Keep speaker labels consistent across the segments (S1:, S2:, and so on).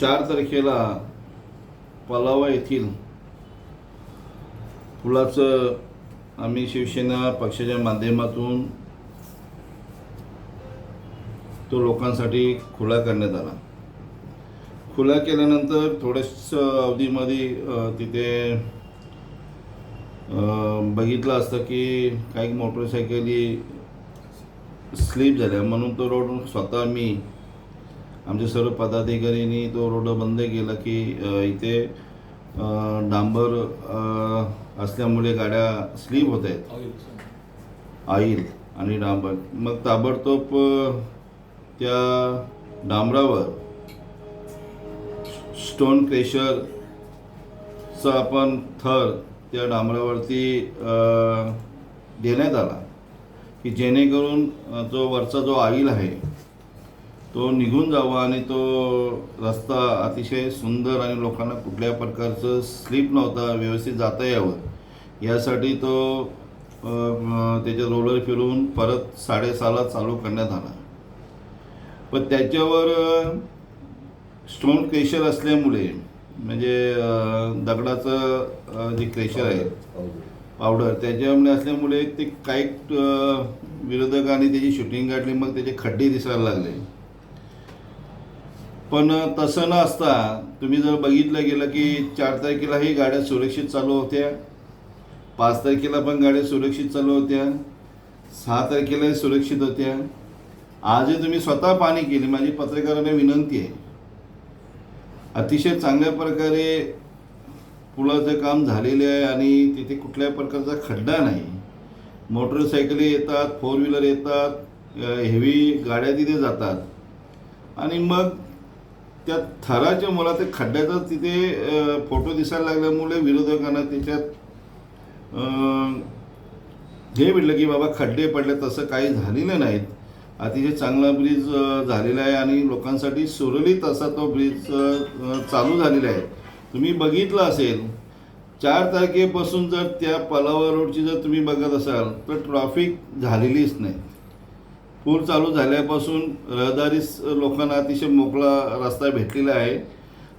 S1: चार तारखेला पलावा येथील पुलाचं आम्ही शिवसेना पक्षाच्या माध्यमातून तो लोकांसाठी खुला करण्यात आला. खुला केल्यानंतर थोड्याच अवधीमध्ये तिथे बघितलं असतं की काही मोटरसायकली स्लिप झाल्या. म्हणून तो रोड स्वतः मी आमचे सर्व पदाधिकाऱ्यांनी तो रोड बंद केला की इथे डांबर असल्यामुळे गाड्या स्लिप होत आहेत. ऑइल आणि डांबर. मग ताबडतोब त्या डांबरावर स्टोन क्रेशरचा आपण थर त्या डांबरावरती देण्यात आला की जेणेकरून जो वरचा जो ऑइल आहे तो निघून जावा आणि तो रस्ता अतिशय सुंदर आणि लोकांना कुठल्या प्रकारचं स्लीप नव्हता व्यवस्थित जाता यावं. यासाठी तो त्याच्या त्याचे रोलर फिरून परत साडेसहाला चालू करण्यात आला. पण त्याच्यावर स्टोन क्रेशर असल्यामुळे म्हणजे दगडाचं जे क्रेशर आहे पावडर त्याच्यामुळे असल्यामुळे ते काही विरोधकांनी त्याची शूटिंग काढली मग त्याचे खड्डे दिसायला लागले. पण तसं न असता तुम्ही जर बघितलं गेलं की चार तारखेलाही गाड्या सुरक्षित चालू होत्या. पाच तारखेला पण गाड्या सुरक्षित चालू होत्या. सहा तारखेलाही सुरक्षित होत्या. आजही तुम्ही स्वतः पाणी केली. माझी पत्रकारांना विनंती आहे. अतिशय चांगल्या प्रकारे पुलाचं काम झालेलं आहे आणि तिथे कुठल्याही प्रकारचा खड्डा नाही. मोटरसायकली येतात फोर व्हीलर येतात हेवी गाड्या तिथे जातात. आणि मग त्या थराच्या मला ते खड्ड्याचा तिथे फोटो दिसायला लागल्यामुळे विरोधकांना त्याच्यात हे म्हटलं की बाबा खड्डे पडले तसं काही झालेलं नाहीत. अतिशय चांगला ब्रिज झालेला आहे आणि लोकांसाठी सुरळीत असा तो ब्रिज चालू झालेला आहे. तुम्ही बघितलं असेल चार तारखेपासून जर त्या पलावा रोडची जर तुम्ही बघत असाल तर ट्रॉफिक झालेलीच नाही. पूर चालू झाल्यापासून रहदारी लोकांना अतिशय मोकळा रस्ता भेटलेला आहे.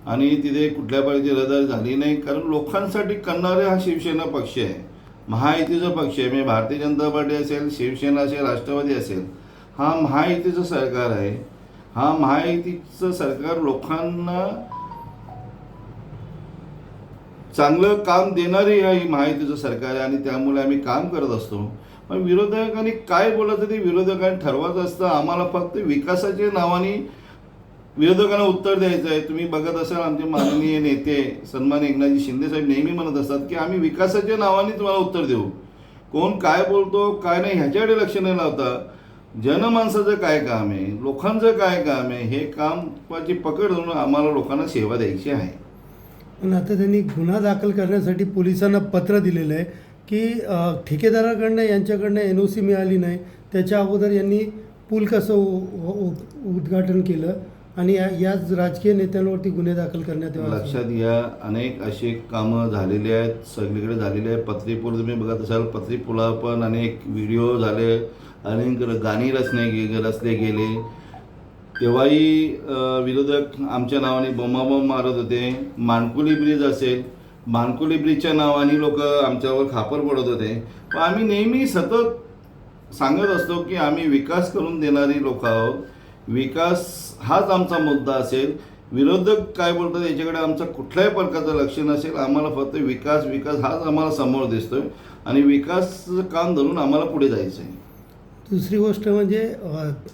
S1: आणि तिथे कुठल्या प्रकारची रहदारी झाली नाही. कारण लोकांसाठी करणारे हा शिवसेना पक्ष आहे. महायुतीचा पक्ष आहे. म्हणजे भारतीय जनता पार्टी असेल शिवसेना असेल राष्ट्रवादी असेल हा महायुतीचं सरकार आहे. हा महायुतीचं सरकार लोकांना चांगलं काम देणारी ही महायुतीचं सरकार आहे. आणि त्यामुळे आम्ही काम करत असतो. पण विरोधकांनी काय बोलायचं ते विरोधकांनी ठरवायचं असतं. आम्हाला फक्त विकासाच्या नावाने विरोधकांना उत्तर द्यायचं आहे. तुम्ही बघत असाल आमचे माननीय नेते सन्मान एकनाथजी शिंदे साहेब नेहमी म्हणत असतात की आम्ही विकासाच्या नावाने तुम्हाला उत्तर देऊ. कोण काय बोलतो काय नाही ह्याच्याकडे लक्ष न लावता. जनमानसाचं काय काम आहे? लोकांचं काय काम आहे? हे कामाची पकड धरून आम्हाला लोकांना सेवा द्यायची आहे.
S2: पण आता त्यांनी गुन्हा दाखल करण्यासाठी पोलिसांना पत्र दिलेलं आहे. की ठेकेदाराकडनं यांच्याकडनं एन ओ सी मिळाली नाही त्याच्या अगोदर यांनी पूल कसं उद्घाटन केलं आणि या याच राजकीय नेत्यांवरती गुन्हे दाखल करण्यात यावे.
S1: लक्षात घ्या अनेक अशी कामं झालेली आहेत सगळीकडे झालेले आहे पत्री पूल तुम्ही बघत असाल पत्री पुला पण अनेक व्हिडिओ झाले अनेक र- गाणी रचने गे रचले गेले. तेव्हाही विरोधक आमच्या नावाने बोमाबोम मारत होते. मानकुली ब्रिज असेल भानकुली ब्रिजच्या नावाने लोक आमच्यावर खापर पडत होते. पण आम्ही नेहमी सतत सांगत असतो की आम्ही विकास करून देणारी लोक आहोत. विकास हाच आमचा मुद्दा असेल. विरोधक काय बोलतात याच्याकडे आमचं कुठल्याही प्रकारचं लक्ष नसेल. आम्हाला फक्त विकास विकास हाच आम्हाला समोर दिसतोय. आणि विकास काम धरून आम्हाला पुढे जायचं आहे
S2: दुसरी गोष्ट म्हणजे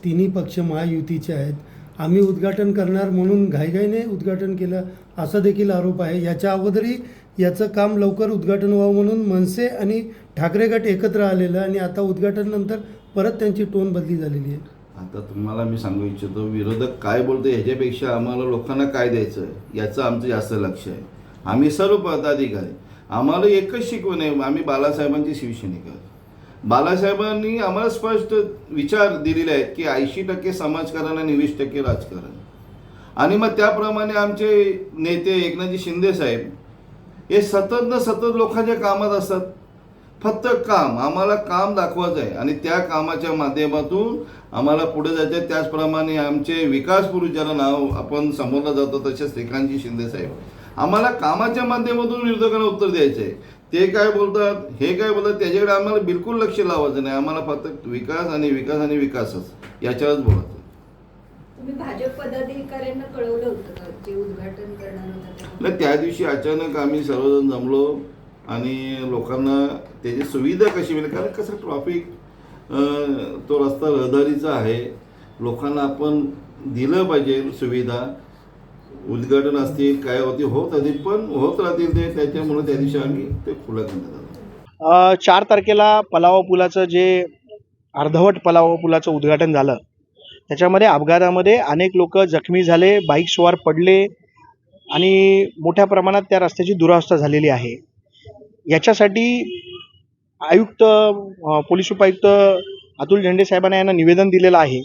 S2: तिन्ही पक्ष महायुतीचे आहेत. आम्ही उद्घाटन करणार म्हणून घाईघाईने उद्घाटन केलं असा देखील आरोप आहे. याच्या अगोदरही याचं काम लवकर उद्घाटन व्हावं म्हणून मनसे आणि ठाकरे गट एकत्र आलेलं आणि आता उद्घाटनानंतर परत त्यांची टोन बदली झालेली आहे.
S1: आता तुम्हाला मी सांगू इच्छितो विरोधक काय बोलतो ह्याच्यापेक्षा आम्हाला लोकांना काय द्यायचं याचं आमचं जास्त लक्ष आहे. आम्ही सर्व पदाधिकारी आम्हाला एकच शिकवण आहे आम्ही बालासाहेबांची शिवसैनिक आहोत बालासाहेबांनी आम्हाला स्पष्ट विचार दिलेले आहेत की ऐंशी टक्के समाजकारण आणि वीस टक्के राजकारण. आणि मग त्याप्रमाणे आमचे नेते एकनाथजी शिंदे साहेब हे सतत न सतत लोकांच्या कामात असतात. फक्त काम आम्हाला काम दाखवायचं आहे. आणि त्या कामाच्या माध्यमातून आम्हाला पुढे जायचं आहे. त्याचप्रमाणे आमचे विकास पुरुष ज्याला नाव आपण समोरलं जातो तसे श्रीकांतजी शिंदे साहेब. आम्हाला कामाच्या माध्यमातून विरोधकांना उत्तर द्यायचं आहे ते काय बोलतात हे काय बोलतात त्याच्याकडे आम्हाला बिलकुल लक्ष लावायचं नाही. आम्हाला फक्त विकास आणि विकास आणि विकासच. याच्यावरच बोलत
S3: तुम्ही भाजप पदाधिकाऱ्यांना कळवलं होतं का? जे उद्घाटन करणार होतं ते?
S1: नाही त्या दिवशी अचानक आम्ही सर्वजण जमलो आणि लोकांना त्याची सुविधा कशी मिळेल? कारण कसं ट्रॉफिक तो रस्ता रहदारीचा आहे. लोकांना आपण दिलं पाहिजे सुविधा. उद्घाटन असतील काय होते होत असतील पण होत राहतील ते त्याच्यामुळे त्या दिवशी आम्ही ते खुलं करण्यात आलं
S4: अ, चार तारखेला पलावा पुलाचं जे अर्धवट पलावा पुलाचं उद्घाटन झालं त्याच्यामध्ये अपघातामध्ये अनेक लोक जखमी झाले बाईकस्वार पडले आणि मोठ्या प्रमाणात त्या रस्त्याची दुरावस्था झालेली आहे. याच्यासाठी आयुक्त पोलीस उपायुक्त अतुल झेंडे साहेबांना यांना निवेदन दिलेलं आहे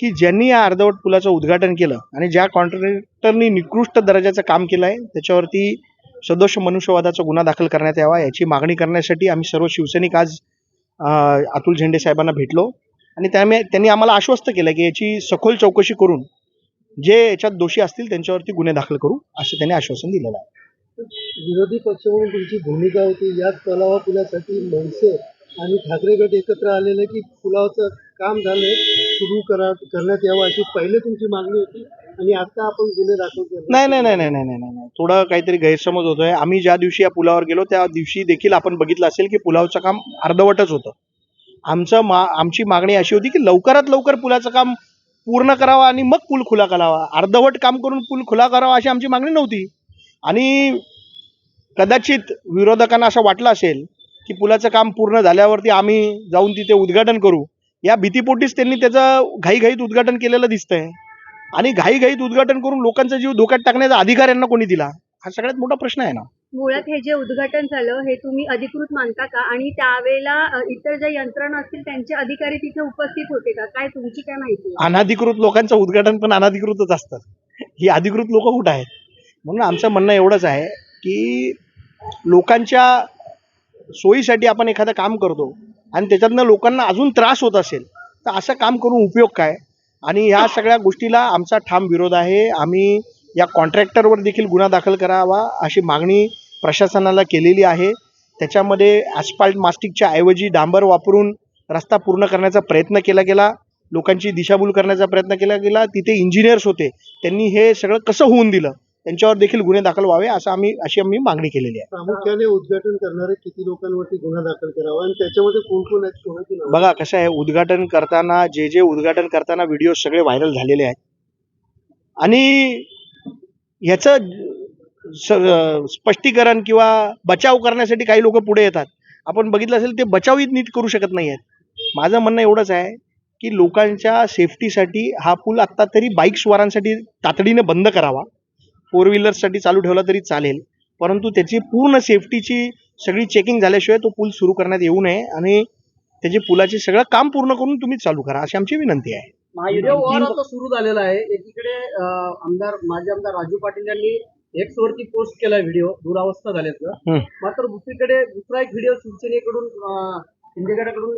S4: की ज्यांनी या अर्धवट पुलाचं उद्घाटन केलं आणि ज्या कॉन्ट्रॅक्टरनी निकृष्ट दर्जाचं काम केलं आहे त्याच्यावरती सदोष मनुष्यवादाचा गुन्हा दाखल करण्यात यावा याची मागणी करण्यासाठी आम्ही सर्व शिवसैनिक आज अतुल झेंडे साहेबांना भेटलो. आणि त्यामुळे त्यांनी आम्हाला आश्वस्त केलं की याची सखोल चौकशी करून जे याच्यात दोषी असतील त्यांच्यावरती गुन्हे दाखल करू असं त्यांनी आश्वासन दिलेलं आहे.
S2: विरोधी पक्ष म्हणून तुमची भूमिका होती. याच तलावा पुलासाठी मनसे आणि ठाकरे गट एकत्र आलेले की पुलावचं काम झालंय सुरू करा करण्यात यावं अशी पहिले तुमची मागणी होती आणि आता आपण गुन्हे दाखल
S4: नाही नाही नाही नाही नाही नाही नाही. थोडं काहीतरी गैरसमज होतोय. आम्ही ज्या दिवशी या पुलावर गेलो त्या दिवशी देखील आपण बघितलं असेल की पुलावचं काम अर्धवटच होतं. आमचं मा आमची मागणी अशी होती की लवकरात लवकर पुलाचं काम पूर्ण करावं आणि मग पूल खुला करावा. अर्धवट काम करून पूल खुला करावा अशी आमची मागणी नव्हती. आणि कदाचित विरोधकांना असं वाटलं असेल की पुलाचं काम पूर्ण झाल्यावरती आम्ही जाऊन तिथे उद्घाटन करू. या भीतीपोटीच त्यांनी त्याचं घाईघाईत उद्घाटन केलेलं दिसतंय. आणि घाईघाईत उद्घाटन करून लोकांचा जीव धोक्यात टाकण्याचा अधिकार यांना कोणी दिला? हा सगळ्यात मोठा प्रश्न आहे ना.
S5: मुळात हे जे उद्घाटन झालं हे तुम्ही अधिकृत मानता का? आणि त्यावेळेला इतर ज्या यंत्रणा असतील त्यांचे अधिकारी तिथे उपस्थित होते का? काय तुमची काय माहिती?
S4: अनाधिकृत लोकांचं उद्घाटन पण अनाधिकृतच असतं. ही अधिकृत लोक कुठं आहेत? म्हणून आमचं म्हणणं एवढंच आहे की लोकांच्या सोयीसाठी आपण एखादं काम करतो आणि त्याच्यातनं लोकांना अजून त्रास होत असेल तर असं काम करून उपयोग काय? आणि ह्या सगळ्या गोष्टीला आमचा ठाम विरोध आहे. आम्ही या कॉन्ट्रॅक्टरवर देखील गुन्हा दाखल करावा अशी मागणी प्रशासनाला केलेली आहे. त्याच्यामध्ये ॲस्फाल्ट मास्टिकच्या ऐवजी डांबर वापरून रस्ता पूर्ण करण्याचा प्रयत्न केला गेला. लोकांची दिशाभूल करण्याचा प्रयत्न केला गेला. तिथे इंजिनियर्स होते. त्यांनी हे सगळं कसं होऊन दिलं? त्यांच्यावर देखील गुन्हे दाखल व्हावे असं आम्ही अशी आम्ही मागणी केलेली आहे.
S2: प्रामुख्याने उद्घाटन करणारे किती लोकांवरती गुन्हा दाखल करावा आणि त्याच्यामध्ये कोण कोण आहेत?
S4: बघा कसं आहे उद्घाटन करताना जे जे उद्घाटन करताना व्हिडिओ सगळे व्हायरल झालेले आहेत. आणि ह्याचं स्पष्टीकरण किंवा बचाव करण्यासाठी काही लोक पुढे येतात. आपण बघितलं असेल ते बचावही नीट करू शकत नाही आहेत माझं म्हणणं एवढंच आहे की लोकांच्या सेफ्टीसाठी हा पूल आत्ता तरी बाईक स्वारांसाठी तातडीने बंद करावा. फोर व्हीलर्ससाठी चालू ठेवला तरी चालेल. परंतु त्याची पूर्ण सेफ्टीची सगळी चेकिंग झाल्याशिवाय तो पूल सुरू करण्यात येऊ नये आणि त्याचे पुलाचे सगळं काम पूर्ण करून तुम्ही चालू करा अशी आमची विनंती आहे.
S6: महायुद्ध सुरू झालेला आहे. एकीकडे आमदार माजी आमदार राजू पाटील यांनी एक्स वरती पोस्ट केलाय व्हिडिओ दुरावस्था झाल्याचं. मात्र दुसरीकडे दुसरा एक व्हिडिओ शिवसेनेकडून शिंदेगडाकडून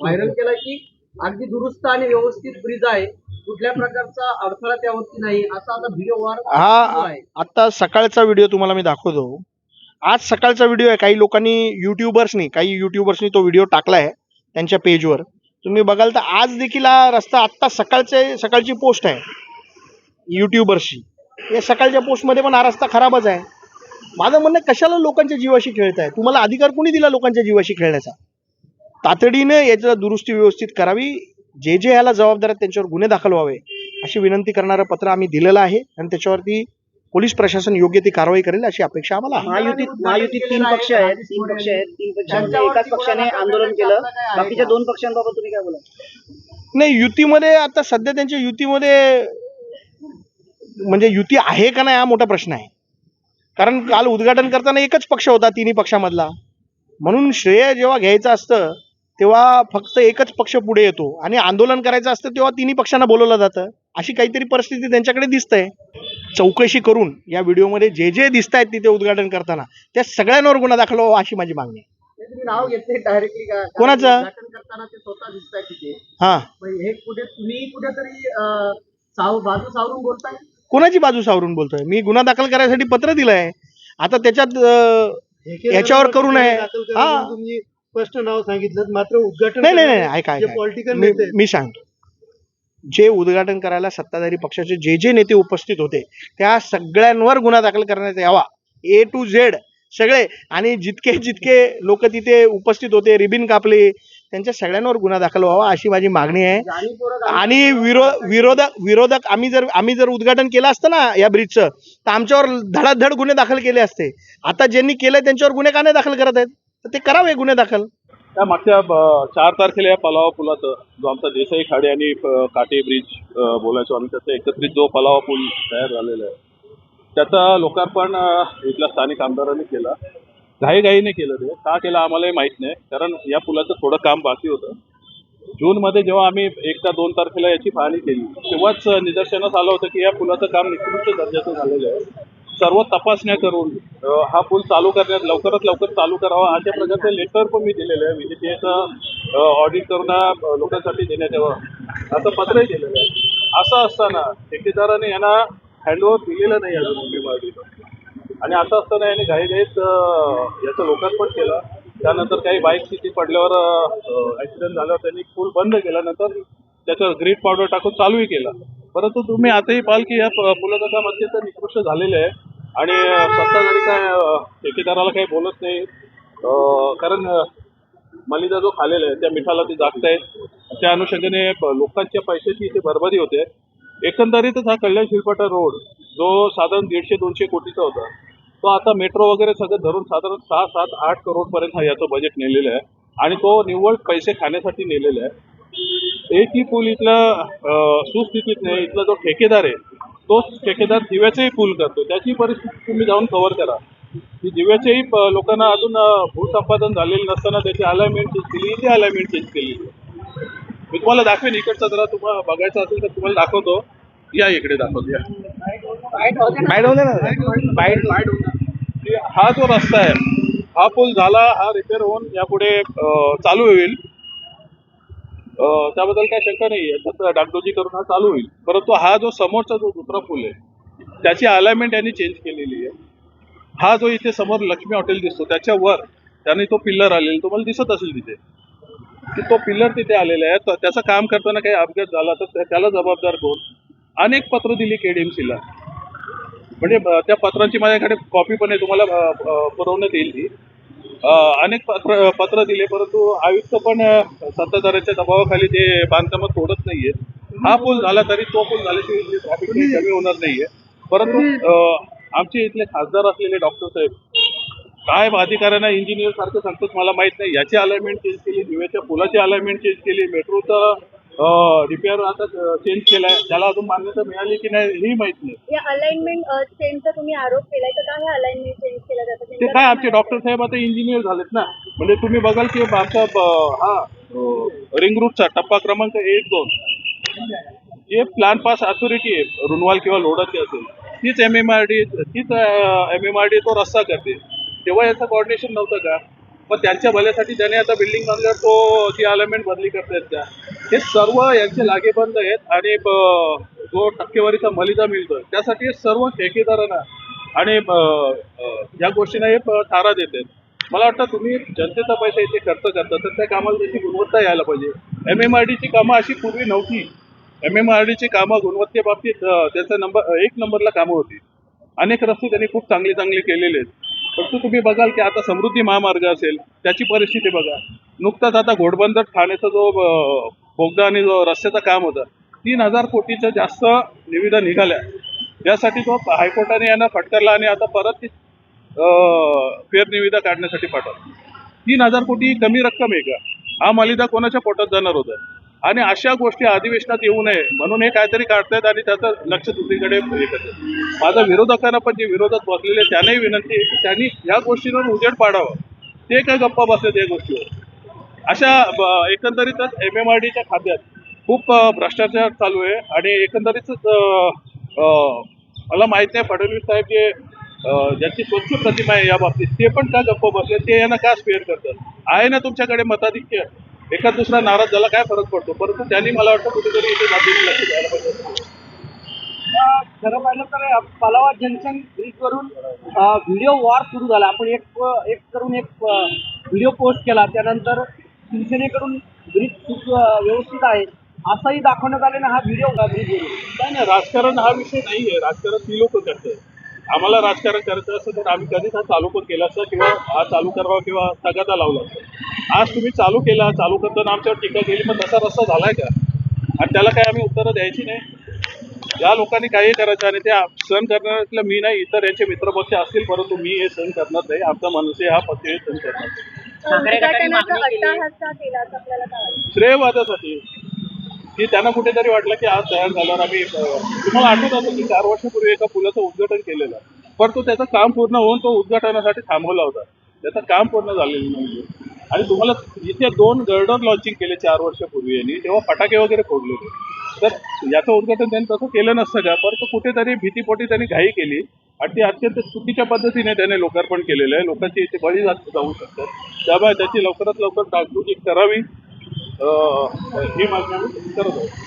S6: व्हायरल केलाय की अगदी दुरुस्त आणि व्यवस्थित ब्रिज आहे. कुठल्या प्रकारचा अडथळा त्यावरती नाही. असा आता व्हिडिओ वार
S4: हा आता सकाळचा व्हिडिओ तुम्हाला मी दाखवतो. आज सकाळचा व्हिडिओ आहे. काही लोकांनी युट्यूबर्सनी काही युट्यूबर्सनी तो व्हिडिओ टाकला आहे त्यांच्या पेजवर तुम्ही बघाल तर आज देखील हा रस्ता आत्ता सकाळचे सकाळची पोस्ट आहे. युट्यूबर्सची या सकाळच्या पोस्टमध्ये पण हा रस्ता खराबच आहे. माझं म्हणणं कशाला लोकांच्या जीवाशी खेळत आहे तुम्हाला अधिकार कोणी दिला लोकांच्या जीवाशी खेळण्याचा? तातडीनं याचं दुरुस्ती व्यवस्थित करावी. जे जे याला जबाबदार आहेत त्यांच्यावर गुन्हे दाखल व्हावे अशी विनंती करणारं पत्र आम्ही दिलेलं आहे आणि त्याच्यावरती पोलीस प्रशासन योग्य ती कारवाई करेल अशी अपेक्षा आम्हाला आहे.
S7: महायुतीत महायुतीत तीन पक्ष आहेत तीन पक्ष आहेत. तीन पक्षांमध्ये एकाच पक्षाने आंदोलन केलं. बाकीच्या दोन पक्षांबाबत तुम्ही काय बोला
S4: नाही युतीमध्ये आता सध्या त्यांच्या युतीमध्ये म्हणजे युती आहे का नाही हा मोठा प्रश्न आहे. कारण काल उद्घाटन करताना एकच पक्ष होता तिन्ही पक्षामधला. म्हणून श्रेय जेव्हा घ्यायचं असतं तेव्हा फक्त एकच पक्ष पुढे येतो. आणि आंदोलन करायचं असतं तेव्हा तिन्ही पक्षांना बोलवलं जातं. अशी काहीतरी परिस्थिती त्यांच्याकडे दिसतंय. चौकशी करून या व्हिडिओमध्ये जे जे दिसत आहेत तिथे उद्घाटन करताना त्या सगळ्यांवर गुन्हा दाखल व्हावा अशी माझी मागणी आहे.
S6: नाव घेतले डायरेक्टली का?
S4: कोणाचं?
S6: करताना ते स्वतः दिसताय तिथे.
S4: हा.
S6: हे कुठे तुम्ही कुठेतरी साव बाजू सावरून बोलताय?
S4: कोणाची बाजू सावरून बोलतोय? मी गुन्हा दाखल करायसाठी पत्र दिलंय. आता त्याच्यात अं, याच्यावर करू नये. हा.
S2: तुम्ही स्पष्ट नाव सांगितलं मात्र उद्घाटन
S4: नाही नाही नाही ऐका
S2: पॉलिटिकल
S4: मी
S2: नेते
S4: मी सांगतो. जे उद्घाटन करायला सत्ताधारी पक्षाचे जे जे नेते उपस्थित होते त्या सगळ्यांवर गुन्हा दाखल करण्यात यावा. ए टू झेड सगळे आणि जितके जितके लोक तिथे उपस्थित होते रिबिन कापले त्यांच्या सगळ्यांवर गुन्हा दाखल व्हावा अशी माझी मागणी आहे. आणि विरो विरोधक विरोधक आम्ही जर आम्ही जर उद्घाटन केलं असतं ना या ब्रिजचं तर आमच्यावर धडाधड गुन्हे दाखल केले असते. आता ज्यांनी केलं त्यांच्यावर गुन्हे का नाही दाखल करत आहेत? तर ते करावे गुन्हे दाखल.
S8: त्या मागच्या चार तारखेला या पलावा पुलाचं जो आमचा देसाई खाडे आणि काटे ब्रिज बोलायचो आम्ही त्याचा एकत्रित जो पलावा पूल तयार झालेला आहे त्याचं लोकार्पण इथल्या स्थानिक आमदारांनी केलं. घाईघाईने केलं ते. का केलं आम्हालाही माहीत नाही. कारण या पुलाचं थोडं काम बाकी होतं. जूनमध्ये जेव्हा आम्ही एक का दोन तारखेला याची पाहणी केली तेव्हाच निदर्शनास आलं होतं की या पुलाचं काम निकृष्ट दर्जाचं झालेलं आहे. सर्व तपासण्या करून हा पूल चालू करण्यात लवकरात लवकर चालू करावा अशा प्रकारचे लेटर पण मी दिलेलं आहे. विजेतेचं ऑडिट करून लोकांसाठी देण्यात यावं. असं पत्रही दिलेलं आहे. असं असताना ठेकेदाराने यांना हँडओव्हर दिलेलं नाही अजून मुंबई आणि असं असताना याने घाईघाईत अ, याचं लोकार्पण केलं. त्यानंतर काही बाईक तिथे पडल्यावर ॲक्सिडेंट झाल्यावर त्यांनी पूल बंद केला. नंतर त्याच्यावर ग्रीड पावडर टाकून चालूही केलं. परंतु तुम्ही आताही पाहाल की या पुलाचं काम अत्यंत निकृष्ट झालेलं आहे. आणि सत्ताधारी काय ठेकेदाराला काही बोलत नाही. कारण मलिदा जो खालेला आहे त्या मिठाला ते जागतायत. त्या अनुषंगाने लोकांच्या पैशाची इथे बरबादी होते. एकंदरीतच हा कल्याण शिरपाटा रोड जो साधारण दीडशे दोनशे कोटीचा होता तो आता मेट्रो वगैरे सगळं धरून साधारण सहा सात आठ करोड पर्यंत हा याचं बजेट नेलेलं आहे. आणि तो निव्वळ पैसे खाण्यासाठी नेलेला आहे. एकही पूल इथला सुस्थितीत नाही इथला जो ठेकेदार आहे तोच ठेकेदार दिव्याचेही पूल करतो. त्याची परिस्थिती तुम्ही जाऊन कव्हर करा. की दिव्याचेही लोकांना अजून भूसंपादन झालेलं नसताना त्याची अलाइनमेंट चेंज केली इथे अलाइनमेंट चेंज केली. मी तुम्हाला दाखवेन इकडचा जरा तुम्हाला बघायचं असेल तर तुम्हाला दाखवतो. या इकडे दाखवतो या.
S4: बाहेर होऊ दे ना? बाहेर
S8: की हा जो रस्ता आहे हा पूल झाला हा रिपेअर होऊन यापुढे चालू होईल. अं, त्याबद्दल काही शंका नाही याच्यात डागडोजी करून हा चालू होईल. परंतु हा जो समोरचा जो दुसरा पूल आहे त्याची अलाइनमेंट यांनी चेंज केलेली आहे. हा जो इथे समोर लक्ष्मी हॉटेल दिसतो त्याच्यावर त्याने तो पिल्लर आलेला तुम्हाला दिसत असेल तिथे. की तो पिल्लर तिथे आलेला आहे. त्याचं काम करताना काही अपघात झाला तर त्या- त्याला जबाबदार कोण? अनेक पत्र दिली केडीएमसीला म्हणजे त्या पत्रांची माझ्याकडे कॉपी पण आहे तुम्हाला पुरवण्यात येईल ती. अनेक पत्र पत्र दिले परंतु आयुक्त पण सत्ताधाऱ्यांच्या दबावाखाली ते बांधकामात तोडत नाहीये. हा पूल झाला तरी तो पूल झाल्याशिवाय ट्रॅफिक कमी होणार नाहीये. परंतु आमचे इथले खासदार असलेले डॉक्टर साहेब काय अधिकाऱ्यांना इंजिनियर सारखं सांगतोच मला माहीत नाही. याची अलाइनमेंट चेंज केली दिव्याच्या पुलाची अलाइनमेंट चेंज केली मेट्रोचं रिपेअर आता चेंज केलाय. त्याला अजून मान्यता मिळाली की नाही हेही माहीत नाही.
S5: या अलाइनमेंट चेंजचा तुम्ही आरोप केलाय तर काय अलाइनमेंट चेंज केला जातं?
S8: ते काय आमचे डॉक्टर साहेब आता इंजिनियर झालेत ना. म्हणजे तुम्ही बघाल की आमचा ब- हा रिंग रूटचा टप्पा क्रमांक एक दोन. जे प्लॅन पास अथॉरिटी आहे रुनवाल किंवा लोडाची असेल तीच एम एम आर डी तीच एम एम आर डी तो रस्ता करते. तेव्हा याचं कॉर्डिनेशन नव्हतं का? मग त्यांच्या भल्यासाठी त्याने आता बिल्डिंग बांधल्यावर तो ती अलाइनमेंट बदली करतायत त्या. हे सर्व यांचे लागेबंद आहेत आणि जो टक्केवारीचा मलिदा मिळतोय त्यासाठी सर्व ठेकेदारांना आणि या गोष्टींना हे तारा देत आहेत मला वाटतं तुम्ही जनतेचा पैसा इथे खर्च करता तर त्या कामाला त्याची गुणवत्ता यायला पाहिजे. एम एम आर डीची कामं अशी पूर्वी नव्हती. एम एम आर डीची कामं गुणवत्तेबाबतीत त्यांचा त्याचा नंबर एक नंबरला कामं होती. अनेक रस्ते त्यांनी खूप चांगले चांगले केलेले आहेत. परंतु तुम्ही बघाल की आता समृद्धी महामार्ग असेल त्याची परिस्थिती बघा. नुकताच आता घोडबंदर ठाण्याचा जो बोगदा आणि जो रस्त्याचं काम होतं तीन हजार कोटीच्या जास्त निविदा निघाल्या. त्यासाठी तो हायकोर्टाने यांना फटकारला आणि आता परत ती फेरनिविदा काढण्यासाठी पाठवला. तीन हजार कोटी कमी रक्कम आहे का? हा मालिदा कोणाच्या पोटात जाणार होता? आणि अशा गोष्टी अधिवेशनात येऊ नये म्हणून हे काहीतरी काढतायत आणि त्याचं लक्ष दुसरीकडे हे करतात माझा विरोधकांना पण जे विरोधात बसलेले त्यांनाही विनंती आहे की त्यांनी या गोष्टीवर उजेड पाडावं. ते काय गप्पा बसले या गोष्टीवर? अशा ब- एकंदरीतच एम एम आर डीच्या खात्यात खूप भ्रष्टाचार चालू आहे आणि एकंदरीतच मला माहीत नाही फडणवीस साहेब जे ज्याची ज्यांची स्वच्छ प्रतिमा आहे या बाबतीत ते पण का गप्प बसले ते यांना का स्पेअर करतात? आहे ना तुमच्याकडे मताधिक्य? एखाद दुसरा नाराज झाला काय फरक पडतो? परंतु त्यांनी मला वाटतं कुठेतरी इथे बाबतीत लक्ष द्यायला पाहिजे.
S6: खरं पाहिलं तर पलावा जंक्शन ब्रिजवरून व्हिडिओ वॉर सुरू झाला. आपण एक एक करून एक व्हिडिओ पोस्ट केला. त्यानंतर शिवसेनेकडून ब्रिज खूप व्यवस्थित आहे असंही दाखवण्यात आले ना हा व्हिडिओ ब्रिजवरून.
S8: नाही नाही राजकारण हा विषय नाही आहे राजकारण ती लोक करतात. आम्हाला राजकारण करायचं असं तर आम्ही कधीच हा चालू पण केला असतं किंवा हा चालू करावा किंवा तगादा लावला असता. आज तुम्ही चालू केला चालू करताना आमच्यावर टीका केली मग तसा रस्ता झालाय का? आणि त्याला काय आम्ही उत्तरं द्यायची नाही? या लोकांनी काही करायचं आणि ते आप- सहन करण्यातलं मी नाही इतर यांचे मित्रपक्ष असतील परंतु मी हे सहन करणार नाही. आमचा मनुष्य हा पक्ष हे सहन करणार नाही.
S5: उद्घाटनाचा अट्टाहास का?
S8: श्रेयवादासाठी. त्यांना कुठेतरी वाटलं की आज तयार झाल्यावर आम्ही तुम्हाला आठवत असेल की चार वर्षापूर्वी एका पुलाचं उद्घाटन केलेलं. परंतु त्याचं काम पूर्ण होऊन तो उद्घाटनासाठी थांबवला होता. त्याचं काम पूर्ण झालेलं नाही. आणि तुम्हाला इथे दोन गर्डर लॉन्चिंग केले चार वर्षापूर्वी यांनी तेव्हा फटाके वगैरे फोडले तर याचं उद्घाटन त्यांनी तसं केलं नसतं का? परंतु कुठेतरी भीतीपोटी त्यांनी घाई केली आणि ती अत्यंत चुकीच्या पद्धतीने त्याने लोकार्पण केलेलं आहे. लोकांची इथे बळी जात जाऊ शकतात. त्यामुळे त्याची लवकरात लवकर डागडुजी करावी ही मागणी आम्ही करत आहोत